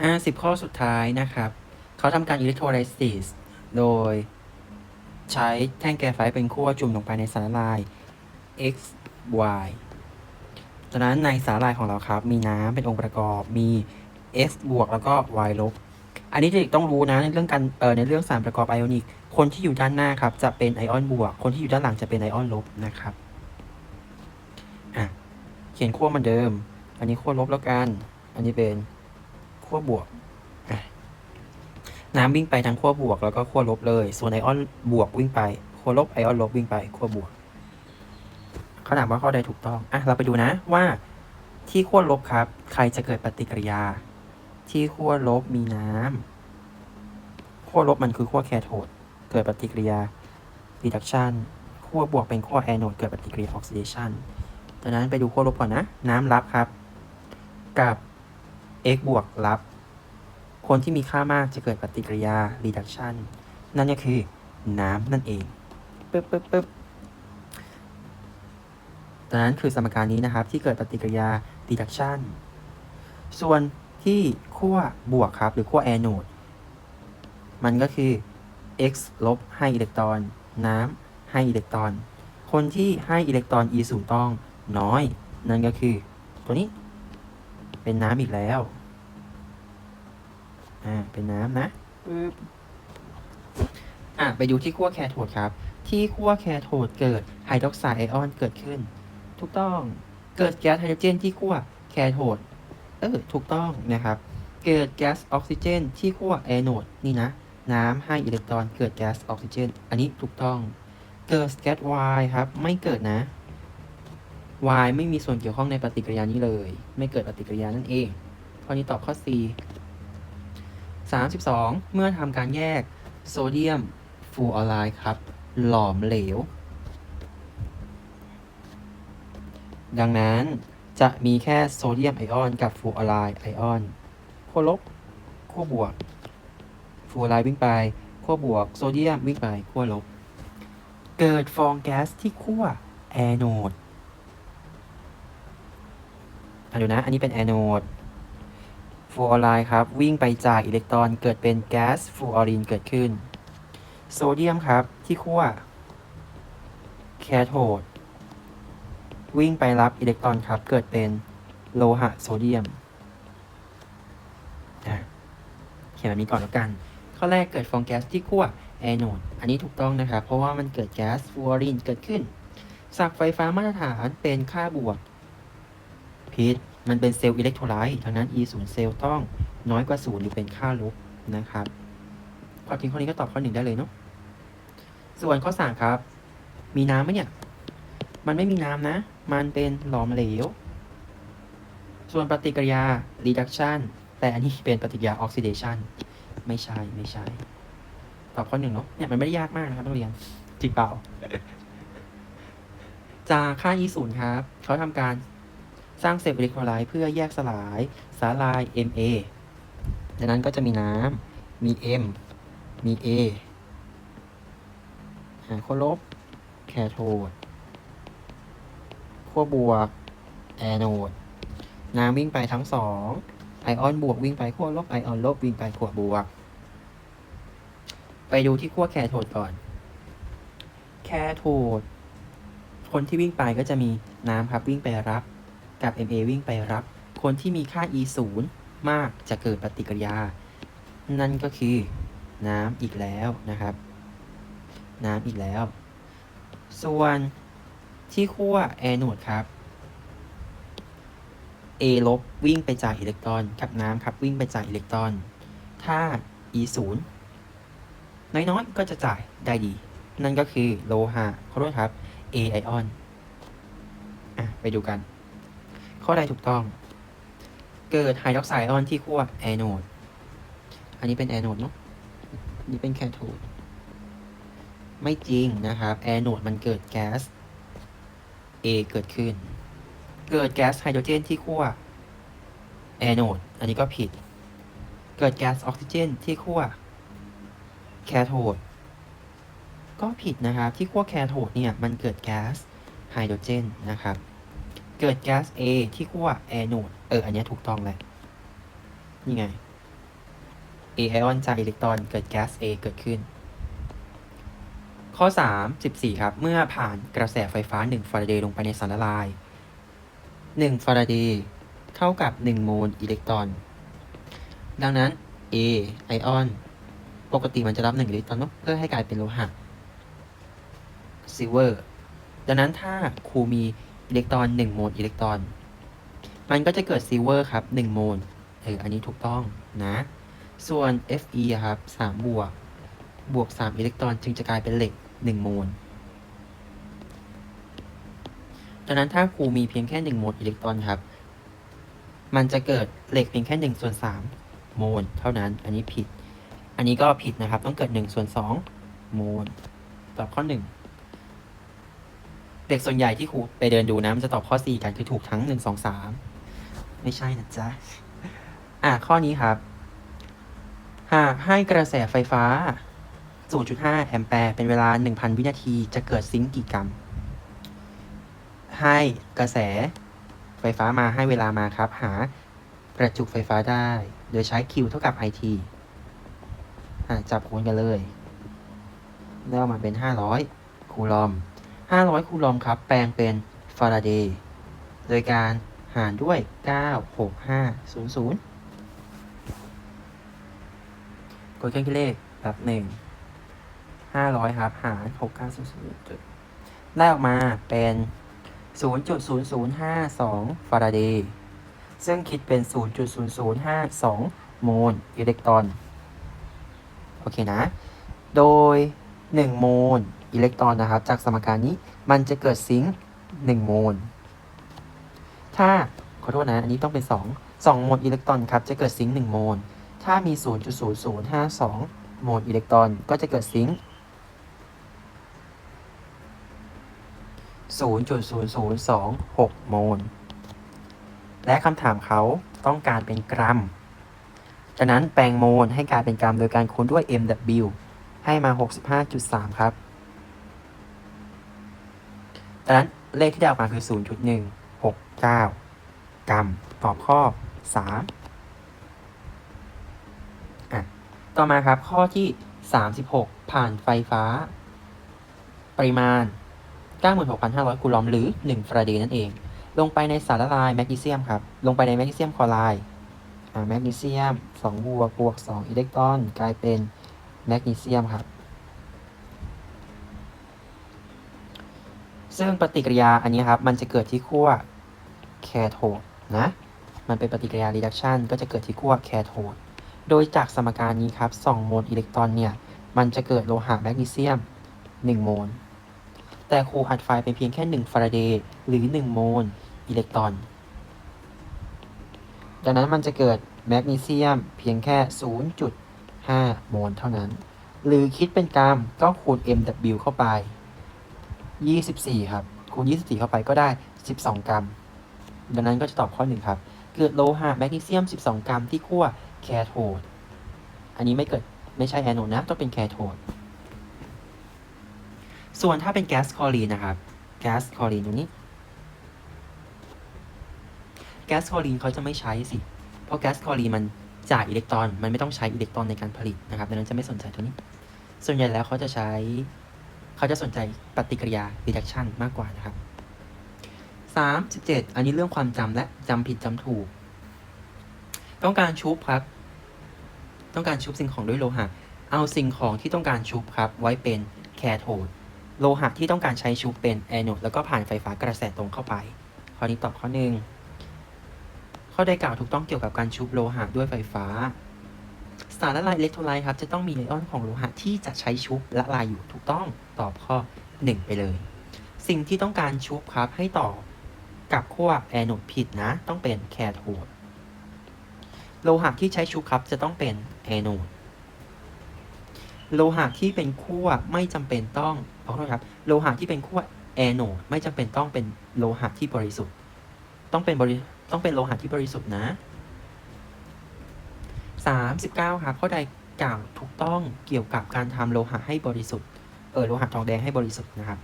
อ่าสิบข้อสุดท้ายนะครับ เขาทำการอิเล็กโทรไลซิสโดยใช้แท่งแกรไฟเป็นขั้วจุ่มลงไปในสารละลาย x y จากนั้นในสารละลายของเราครับ มีน้ำเป็นองค์ประกอบมี x บวกแล้วก็ y ลบ อันนี้เด็กต้องรู้นะในเรื่องการเอ่อในเรื่องสารประกอบไอออนิก คนที่อยู่ด้านหน้าครับ จะเป็นไอออนบวก คนที่อยู่ด้านหลังจะเป็นไอออนลบนะครับอะเขียนขั้วเหมือนเดิม อันนี้ขั้วลบแล้วกัน อันนี้เป็น ขั้วบวก น้ำวิ่งไปทางขั้วบวกแล้วก็ขั้วลบเลย ส่วนไอออนบวกวิ่งไปขั้วลบไอออนลบวิ่งไปขั้วบวกเขาถามว่าข้อใดถูกต้อง อะ เราไปดูนะว่าที่ขั้วลบครับ ใครจะเกิดปฏิกิริยา ที่ขั้วลบมีน้ำขั้วลบมันคือขั้วแคโทดเกิดปฏิกิริยา reduction ขั้วบวกเป็นขั้วแอนโนดเกิดปฏิกิริยา oxidation ดังนั้นไปดูขั้วลบก่อนนะ น้ำรับครับ กับ x บวกรับ คนที่มีค่ามากจะเกิดปฏิกิริยา reduction นั่นก็คือน้ำนั่นเองปึ๊บปึ๊บปึ๊บดังนั้นคือสมการนี้นะครับที่เกิดปฏิกิริยา reduction ส่วนที่ขั้วบวกครับ หรือขั้วแอนโนดมันก็คือ x ลบให้อิเล็กตรอน น้ำให้อิเล็กตรอน คนที่ให้อิเล็กตรอน e สูงต้องน้อย นั่นก็คือ ตัวนี้เป็นน้ำอีกแล้ว อ่า เป็นน้ำนะปึ๊บอะ ไปดูที่ขั้วแคโทดครับ ที่ขั้วแคโทดเกิดไฮดรอกไซด์ไอออนเกิดขึ้น ถูกต้อง เกิดแก๊สไฮโดรเจนที่ขั้วแคโทด เออ ถูกต้องนะครับ เกิดแก๊สออกซิเจน ที่ขั้วแอนโนด นี่นะ น้ำให้อิเล็กตรอนเกิดแก๊สออกซิเจน อันนี้ถูกต้อง เกิดแก๊ส Y ครับ ไม่เกิดนะ Y ไม่มีส่วนเกี่ยวข้องในปฏิกิริยานี้เลย ไม่เกิดปฏิกิริยานั่นเอง ข้อนี้ตอบข้อ4 32 เมื่อทำการแยกโซเดียมฟูออไรด์ครับ หลอมเหลว ดังนั้นจะมีแค่โซเดียมไอออนกับฟูออไรด์ไอออนขั้วลบขั้วบวก ฟูออไรด์วิ่งไปขั้วบวก โซเดียมวิ่งไปขั้วลบ เกิดฟองแก๊สที่ขั้วแอนโนดอะดูนะ อันนี้เป็นแอนโนด ฟลูออไรด์ครับ วิ่งไปจากอิเล็กตรอนเกิดเป็นแก๊สฟลูออรีนเกิดขึ้น โซเดียมครับ ที่ขั้วแคโทดวิ่งไปรับอิเล็กตรอนครับ เกิดเป็นโลหะโซเดียมอะเขียนแบบนี้ก่อนแล้วกัน ข้อแรกเกิดฟองแก๊สที่ขั้วแอนโนดอันนี้ถูกต้องนะครับ เพราะว่ามันเกิดแก๊สฟลูออรีนเกิดขึ้นศักไฟฟ้ามาตรฐานเป็นค่าบวกพิษ มันเป็นเซลล์อิเล็กโทรไลต์ดังนั้น e 0เซลล์ต้องน้อยกว่า0หรือเป็นค่าลบนะครับความจริงข้อนี้ก็ตอบข้อหนึ่งได้เลยเนาะส่วนข้อ3ครับ มีน้ำไหมเนี่ย มันไม่มีน้ำนะ มันเป็นหลอมเหลว ส่วนปฏิกิริยา reduction แต่อันนี้เป็นปฏิกิริยา oxidation ไม่ใช่ไม่ใช่ตอบข้อหนึ่งเนาะเนี่ยมันไม่ได้ยากมากนะครับนักเรียนจริงเปล่า จากค่า e 0ครับเขาทำการ สร้างเซลล์อิเล็กโทรไลต์เพื่อแยกสลายสาลาย Ma ดังนั้นก็จะมีน้ำ มี M มี A หาขั้วลบ แคโทดขั้วบวก แอนโนด น้ำวิ่งไปทั้งสองไอออนบวกวิ่งไปขั้วลบ ไอออนลบวิ่งไปขั้วบวก ไปดูที่ขั้วแคโทดก่อน แคโทด คนที่วิ่งไปก็จะมีน้ำครับวิ่งไปรับ กับ MA วิ่งไปรับ คนที่มีค่า E 0มากจะเกิดปฏิกิริยา นั่นก็คือน้ำอีกแล้วนะครับ น้ำอีกแล้ว ส่วนที่ขั้วแอนโนดครับ A ลบวิ่งไปจ่ายอิเล็กตรอนกับน้ำครับวิ่งไปจ่ายอิเล็กตรอน ถ้า E 0น้อยๆก็จะจ่ายได้ดี นั่นก็คือโลหะขอโทษครับ A ไอออน อะ ไปดูกัน ข้อใดถูกต้อง เกิดไฮดรอกไซด์อออนที่ขั้วแอนโนดอันนี้เป็นแอนโนดเนาะนนี้เป็นแคโทดไม่จริงนะครับแอนโนดมันเกิดแก๊ส A เกิดขึ้น เกิดแก๊สไฮโดรเจนที่ขั้วแอนโนดอันนี้ก็ผิด เกิดแก๊สออกซิเจนที่ขั้วแคโทด ก็ผิดนะครับ ที่ขั้วแคโทดเนี่ย มันเกิดแก๊สไฮโดรเจนนะครับ เกิดแก๊ส A ที่ขั้วแอนโนดเออ อันนี้ถูกต้องแหละนี่ไง A ไอออนจากอิเล็กตรอนเกิดแก๊ส A เกิดขึ้น ข้อ 3 14 ครับ เมื่อผ่านกระแสไฟฟ้า 1 ฟาราเดย์ลงไปในสารละลาย 1 ฟาราเดย์เท่ากับ 1 โมลอิเล็กตรอน ดังนั้น A ไอออนปกติมันจะรับ 1 อิเล็กตรอนเนอะเพื่อให้กลายเป็นโลหะซิลเวอร์ ดังนั้นถ้าครูมี อิเล็กตรอน1โมลอิเล็กตรอน มันก็จะเกิดซิลเวอร์ครับ1โมลเอออันนี้ถูกต้องนะ ส่วน Fe ครับ3บวก บวก3อิเล็กตรอนจึงจะกลายเป็นเหล็ก1โมลดังนั้นถ้าครูมีเพียงแค่1โมลอิเล็กตรอนครับ มันจะเกิดเหล็กเพียงแค่1ส่วน3โมลเท่านั้น อันนี้ผิด อันนี้ก็ผิดนะครับ ต้องเกิด1ส่วน2โมลตอบข้อ1 เด็กส่วนใหญ่ที่ครูไปเดินดูนะ มันจะตอบข้อ4กันคือถูกทั้ง1 2 3ไม่ใช่นะจ๊ะ อะ ข้อนี้ครับ หากให้กระแสไฟฟ้า 0.5 แอมแปร์เป็นเวลา 1,000 วินาที จะเกิดซิงค์กี่กรัม ให้กระแสไฟฟ้ามาให้เวลามาครับ หาประจุไฟฟ้าได้ โดยใช้ Q เท่ากับ IT อะจับคูณกันเลยได้ออกมาเป็น 500 คูลอม 500 คูลอมครับ แปลงเป็นฟาราเดย์ โดยการหารด้วย 96500 กดเครื่องคิดเลขแบบหนึ่ง500ครับ หาร6900จุดได้ออกมาเป็น0.0052ฟาราเดย์ ซึ่งคิดเป็น0.0052โมลอิเล็กตรอน โอเคนะ โดย1โมล อิเล็กตรอนนะครับ จากสมการนี้มันจะเกิดซิงค์1โมล ถ้าขอโทษนะ อันนี้ต้องเป็น 2 2โมลอิเล็กตรอนครับ จะเกิดซิงค์1โมล ถ้ามี 0.0052 โมลอิเล็กตรอนก็จะเกิดซิงค์0.0026 โมล และคำถามเขาต้องการเป็นกรัมจากนั้นแปลงโมลให้กลายเป็นกรัมโดยการคูณด้วย mW ให้มา 65.3 ครับ จากนั้นเลขที่ได้ออกมาคือ 0.169 กรัม ตอบข้อ 3 อะ ต่อมาครับข้อที่ 36 ผ่านไฟฟ้า ปริมาณ 96,500 คูลอมหรือ 1ฟาราเดย์นั่นเอง ลงไปในสารละลายแมกนีเซียมครับ ลงไปในแมกนีเซียมคลอไรด์แมกนีเซียม2บวกบวก 2 อิเล็กตรอน กลายเป็นแมกนีเซียมครับ ซึ่งปฏิกิริยาอันนี้ครับ มันจะเกิดที่ขั้วแคโทดนะ มันเป็นปฏิกิริยา reduction ก็จะเกิดที่ขั้วแคโทด โดยจากสมการนี้ครับ2โมลอิเล็กตรอนเนี่ย มันจะเกิดโลหะแมกนีเซียม 1 โมล แต่ครูอัดไฟเป็นเพียงแค่ 1 ฟาราเดย์หรือ 1 โมลอิเล็กตรอน ดังนั้นมันจะเกิดแมกนีเซียมเพียงแค่ 0.5 โมลเท่านั้น หรือคิดเป็นกรัมก็คูณ mW เข้าไป 24 ครับ คูณ 24 เข้าไปก็ได้ 12 กรัม ดังนั้นก็จะตอบข้อ 1 ครับ เกิดโลหะแมกนีเซียม 12 กรัมที่ขั้วแคโทด อันนี้ไม่เกิดไม่ใช่แอนโอดนะ ต้องเป็นแคโทด ส่วนถ้าเป็นแก๊สคลอรีนนะครับ แก๊สคลอรีนตรงนี้ แก๊สคลอรีนเขาจะไม่ใช้สิ เพราะแก๊สคลอรีนมันจ่ายอิเล็กตรอน มันไม่ต้องใช้อิเล็กตรอนในการผลิตนะครับ ดังนั้นจะไม่สนใจตัวนี้ ส่วนใหญ่แล้วเขาจะใช้ เขาจะสนใจปฏิกิริยา reduction มากกว่านะครับสามสิบเจ็ดอันนี้เรื่องความจำและจำผิดจำถูก ต้องการชุบครับ ต้องการชุบสิ่งของด้วยโลหะ เอาสิ่งของที่ต้องการชุบครับ ไว้เป็นแคโทดโลหะที่ต้องการใช้ชุบเป็นแอนโอดแล้วก็ผ่านไฟฟ้ากระแสตรงเข้าไป ข้อนี้ตอบข้อหนึ่งข้อใดกล่าวถูกต้องเกี่ยวกับการชุบโลหะด้วยไฟฟ้าารละลายอิเล็กโทรไลต์ครับจะต้องมีไอออนของโลหะที่จะใช้ชุบละลายอยู่ถูกต้องตอบข้อ 1 ไปเลย สิ่งที่ต้องการชุบครับให้ต่อกับขั้วแอนโอดผิดนะ ต้องเป็นแคโทดโลหะที่ใช้ชุบครับจะต้องเป็นแอนโอดโลหะที่เป็นขั้วไม่จำเป็นต้องขอโทษครับโลหะที่เป็นขั้วแอนโอดไม่จำเป็นต้องเป็นโลหะที่บริสุทธิ์ ต้องเป็นบริต้องเป็นโลหะที่บริสุทธิ์นะ 39ครับข้อใดกล่าวถูกต้องเกี่ยวกับการทำโลหะให้บริสุทธิ์เออโลหะทองแดงให้บริสุทธิ์นะครับ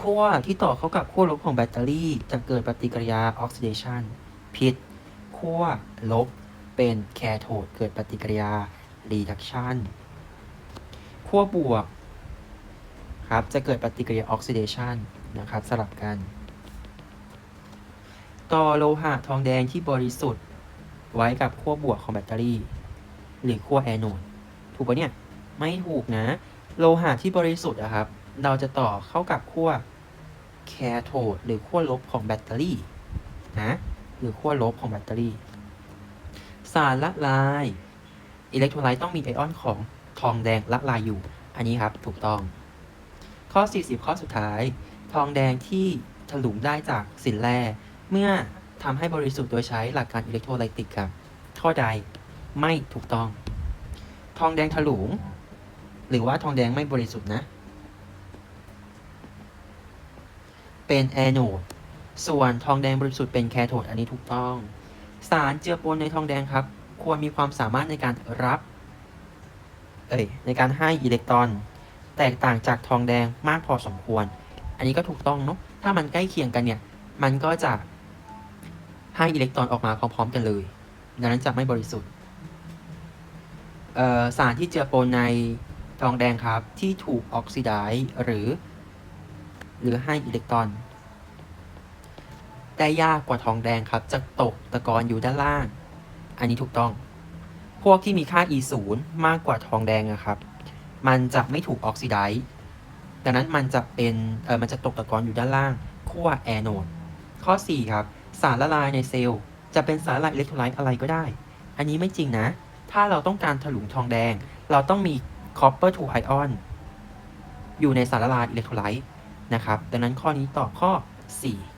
ขั้วที่ต่อเข้ากับขั้วลบของแบตเตอรี่จะเกิดปฏิกิริยาออกซิเดชันผิดขั้วลบเป็นแคโทดเกิดปฏิกิริยา reduction ขั้วบวกครับจะเกิดปฏิกิริยา oxidation นะครับสลับกัน ต่อโลหะทองแดงที่บริสุทธิ์ ไว้กับขั้วบวกของแบตเตอรี่ หรือขั้วแอนโดถูกปะเนี่ย ไม่ถูกนะ โลหะที่บริสุทธิ์อะครับ เราจะต่อเข้ากับขั้วแคโทดหรือขั้วลบของแบตเตอรี่นะหรือขั้วลบของแบตเตอรี่ สารละลายอิเล็กโทรไลต์ต้องมีไอออนของทองแดงละลายอยู่ อันนี้ครับถูกต้อง ข้อ 40 ข้อสุดท้าย ทองแดงที่ถลุงได้จากสินแร่เมื่อ ทำให้บริสุทธิ์โดยใช้หลักการอิเล็กโทรไลติกครับ ข้อใดไม่ถูกต้อง ทองแดงถลุง หรือว่าทองแดงไม่บริสุทธิ์นะ เป็นแอนโดส่วนทองแดงบริสุทธิ์เป็นแคโทดอันนี้ถูกต้อง สารเจือปนในทองแดงครับ ควรมีความสามารถในการรับ เอ้ยในการให้อิเล็กตรอน แตกต่างจากทองแดงมากพอสมควร อันนี้ก็ถูกต้องเนาะถ้ามันใกล้เคียงกันเนี่ย มันก็จะ ให้อิเล็กตรอนออกมาพร้อมๆกันเลย ดังนั้นจะไม่บริสุทธิ์สารที่เจือปนในทองแดงครับ ที่ถูกออกซิไดซ์หรือ หรือให้อิเล็กตรอนได้ยากกว่าทองแดงครับ จะตกตะกอนอยู่ด้านล่าง อันนี้ถูกต้อง พวกที่มีค่า e 0มากกว่าทองแดงอะครับ มันจะไม่ถูกออกซิไดซ์ดังนั้นมันจะเป็นเออมันจะตกตะกอนอยู่ด้านล่างขั้วแอนโดข้อ 4 ครับ สารละลายในเซลล์ จะเป็นสารละลายอิเล็กโทรไลต์อะไรก็ได้ อันนี้ไม่จริงนะ ถ้าเราต้องการถลุงทองแดง เราต้องมี copper to ion อยู่ในสารละลายอิเล็กโทรไลต์นะครับ ดังนั้นข้อนี้ตอบข้อ 4